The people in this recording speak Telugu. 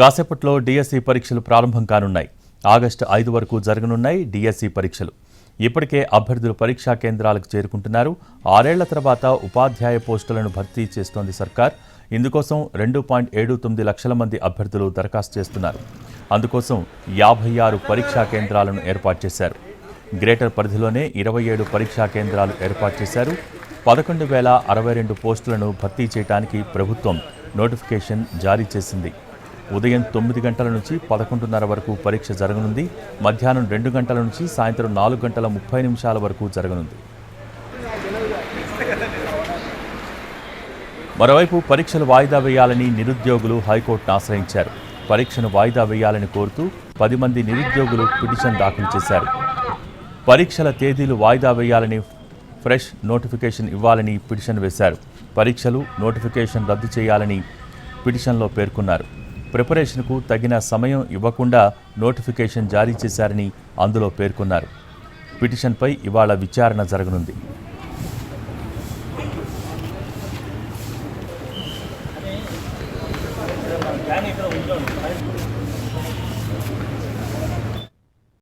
కాసేపట్లో డిఎస్సి పరీక్షలు ప్రారంభం కానున్నాయి. ఆగస్టు ఐదు వరకు జరగనున్నాయి డిఎస్సి పరీక్షలు. ఇప్పటికే అభ్యర్థులు పరీక్షా కేంద్రాలకు చేరుకుంటున్నారు. ఆరేళ్ళ తర్వాత ఉపాధ్యాయ పోస్టులను భర్తీ చేస్తోంది సర్కార్. ఇందుకోసం రెండు పాయింట్ ఏడు తొమ్మిది లక్షల మంది అభ్యర్థులు దరఖాస్తు చేస్తున్నారు. అందుకోసం యాభై ఆరు పరీక్షా కేంద్రాలను ఏర్పాటు చేశారు. గ్రేటర్ పరిధిలోనే ఇరవై ఏడు పరీక్షా కేంద్రాలు ఏర్పాటు చేశారు. పదకొండు వేల అరవై రెండు పోస్టులను భర్తీ చేయడానికి ప్రభుత్వం నోటిఫికేషన్ జారీ చేసింది. ఉదయం తొమ్మిది గంటల నుంచి పదకొండున్నర వరకు పరీక్ష జరగనుంది. మధ్యాహ్నం రెండు గంటల నుంచి సాయంత్రం నాలుగు గంటల ముప్పై నిమిషాల వరకు జరగనుంది. మరోవైపు పరీక్షలు వాయిదా వేయాలని నిరుద్యోగులు హైకోర్టును ఆశ్రయించారు. పరీక్షను వాయిదా వేయాలని కోరుతూ పది మంది నిరుద్యోగులు పిటిషన్ దాఖలు చేశారు. పరీక్షల తేదీలు వాయిదా వేయాలని ఫ్రెష్ నోటిఫికేషన్ ఇవ్వాలని పిటిషన్ వేశారు. పరీక్షలు నోటిఫికేషన్ రద్దు చేయాలని పిటిషన్లో పేర్కొన్నారు. ప్రిపరేషన్కు తగిన సమయం ఇవ్వకుండా నోటిఫికేషన్ జారీ చేశారని అందులో పేర్కొన్నారు. పిటిషన్పై ఇవాళ విచారణ జరగనుంది. ఇక్కడ